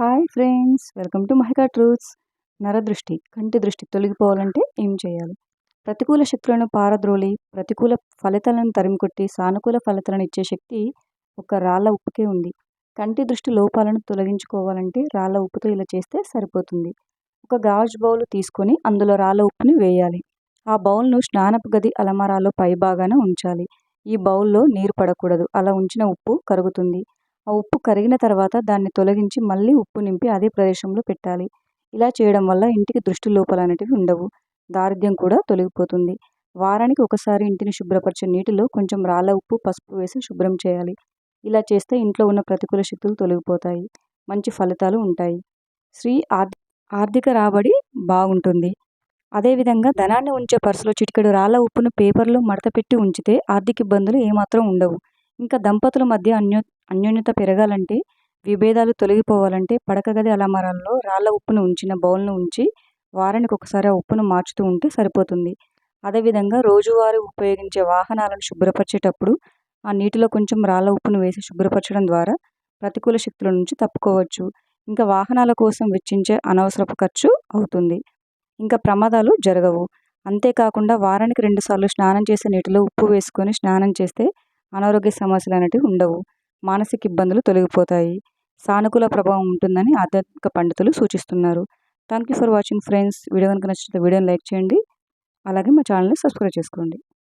Hi friends welcome to Mahika truths. నరదృష్టి కంటి దృష్టి తొలగిపోవాలంటే ఏం చేయాలి? ప్రతికూల శక్తులను పారద్రోలి ప్రతికూల ఫలితాలను తరిమికొట్టి సానుకూల ఫలితాలను ఇచ్చే శక్తి ఒక రాళ్ళ ఉప్పుకే ఉంది. కంటి దృష్టి లోపాలను తొలగించుకోవాలంటే రాళ్ళ ఉప్పుతో ఇలా చేస్తే సరిపోతుంది. ఒక గాజు బౌల్ తీసుకొని అందులో రాళ్ళ ఉప్పుని వేయాలి. ఆ బౌల్ను స్నానపు గది అలమారాలో పైభాగాన ఉంచాలి. ఈ బౌల్లో నీరు పడకూడదు. అలా ఉంచిన ఉప్పు కరుగుతుంది. ఆ ఉప్పు కరిగిన తర్వాత దాన్ని తొలగించి మళ్ళీ ఉప్పు నింపి అదే ప్రదేశంలో పెట్టాలి. ఇలా చేయడం వల్ల ఇంటికి దృష్టి లోపాలు అనేటివి ఉండవు. దారిద్ర్యం కూడా తొలగిపోతుంది. వారానికి ఒకసారి ఇంటిని శుభ్రపరిచే నీటిలో కొంచెం రాళ్ళ ఉప్పు పసుపు వేసి శుభ్రం చేయాలి. ఇలా చేస్తే ఇంట్లో ఉన్న ప్రతికూల శక్తులు తొలగిపోతాయి. మంచి ఫలితాలు ఉంటాయి. శ్రీ ఆర్థిక రాబడి బాగుంటుంది. అదేవిధంగా ధనాన్ని ఉంచే పర్సులో చిటికెడు రాళ్ళ ఉప్పును పేపర్లో మడతపెట్టి ఉంచితే ఆర్థిక ఇబ్బందులు ఏమాత్రం ఉండవు. ఇంకా దంపతుల మధ్య అన్యో అన్యోన్యత పెరగాలంటే విభేదాలు తొలగిపోవాలంటే పడక గది అలమరాల్లో రాళ్ళ ఉప్పును ఉంచిన బౌల్ను ఉంచి వారానికి ఒకసారి ఆ ఉప్పును మార్చుతూ ఉంటే సరిపోతుంది. అదేవిధంగా రోజువారీ ఉపయోగించే వాహనాలను శుభ్రపరిచేటప్పుడు ఆ నీటిలో కొంచెం రాళ్ళ ఉప్పును వేసి శుభ్రపరచడం ద్వారా ప్రతికూల శక్తుల నుంచి తప్పుకోవచ్చు. ఇంకా వాహనాల కోసం వెచ్చించే అనవసరపు ఖర్చు అవుతుంది. ఇంకా ప్రమాదాలు జరగవు. అంతేకాకుండా వారానికి రెండుసార్లు స్నానం చేసే నీటిలో ఉప్పు వేసుకొని స్నానం చేస్తే అనారోగ్య సమస్యలు అనేటివి ఉండవు. మానసిక ఇబ్బందులు తొలగిపోతాయి. సానుకూల ప్రభావం ఉంటుందని ఆధ్యాత్మిక పండితులు సూచిస్తున్నారు. Thank you for watching friends video కనుక నచ్చితే వీడియోని లైక్ చేయండి. అలాగే మా ఛానల్ని సబ్స్క్రైబ్ చేసుకోండి.